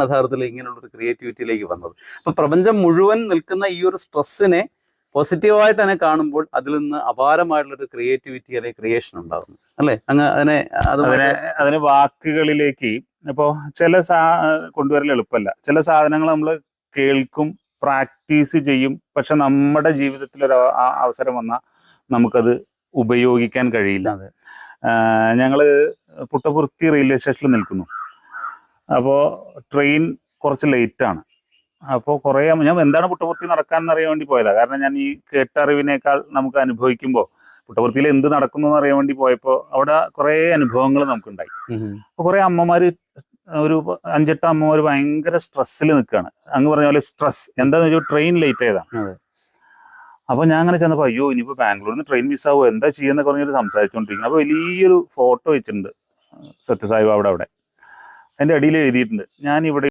യഥാർത്ഥത്തിൽ ഇങ്ങനെയുള്ള ഒരു ക്രിയേറ്റിവിറ്റിയിലേക്ക് വന്നത്. അപ്പൊ പ്രപഞ്ചം മുഴുവൻ നിൽക്കുന്ന ഈ ഒരു സ്ട്രെസ്സിനെ പോസിറ്റീവായിട്ട് തന്നെ കാണുമ്പോൾ അതിൽ നിന്ന് അപാരമായിട്ടുള്ള ഒരു ക്രിയേറ്റിവിറ്റി അല്ലെങ്കിൽ ക്രിയേഷൻ ഉണ്ടാകുന്നു. അല്ലെ? അങ്ങ് അതിനെ അതുപോലെ അതിനെ അതിന് വാക്കുകളിലേക്ക് ഇപ്പോ ചില സാ കൊണ്ടുവരൽ എളുപ്പമല്ല. ചില സാധനങ്ങൾ നമ്മൾ കേൾക്കും പ്രാക്ടീസ് ചെയ്യും. പക്ഷെ നമ്മുടെ ജീവിതത്തിൽ ഒരു അവസരം വന്നാൽ നമുക്കത് ഉപയോഗിക്കാൻ കഴിയില്ല. ഞങ്ങൾ പുട്ടപുർത്തി റെയിൽവേ സ്റ്റേഷനിൽ നിൽക്കുന്നു. അപ്പോൾ ട്രെയിൻ കുറച്ച് ലേറ്റാണ് അപ്പോൾ കുറേ ഞാൻ എന്താണ് പുട്ടപുർത്തി നടക്കാൻ അറിയാൻ വേണ്ടി പോയതാണ് കാരണം ഞാൻ ഈ കേട്ടറിവിനേക്കാൾ നമുക്ക് അനുഭവിക്കുമ്പോൾ പുട്ടപുർത്തിയിൽ എന്ത് നടക്കുന്നു എന്ന് അറിയാൻ വേണ്ടി പോയപ്പോൾ അവിടെ കുറേ അനുഭവങ്ങൾ നമുക്കുണ്ടായി. അപ്പോൾ കുറേ അമ്മമാർ ഒരു അഞ്ചെട്ട് അമ്മമാർ ഭയങ്കര സ്ട്രെസ്സിൽ നിൽക്കുകയാണ് അങ്ങ് പറഞ്ഞ പോലെ സ്ട്രെസ് എന്താണെന്ന് വെച്ചാൽ ട്രെയിൻ ലേറ്റ് ആയതാണ് അപ്പോൾ അപ്പൊ ഞാൻ അങ്ങനെ ചെന്നപ്പോൾ അയ്യോ ഇനിയിപ്പോ ബാംഗ്ലൂരിൽ നിന്ന് ട്രെയിൻ മിസ്സാവോ എന്താ ചെയ്യുന്നൊക്കെ പറഞ്ഞിട്ട് സംസാരിച്ചുകൊണ്ടിരിക്കുന്നത് അപ്പോൾ വലിയൊരു ഫോട്ടോ വെച്ചിട്ടുണ്ട്. സത്യസായിബാബയുടെ അവിടെ. അതിന്റെ അടിയിൽ എഴുതിയിട്ടുണ്ട്. ഞാൻ ഇവിടെ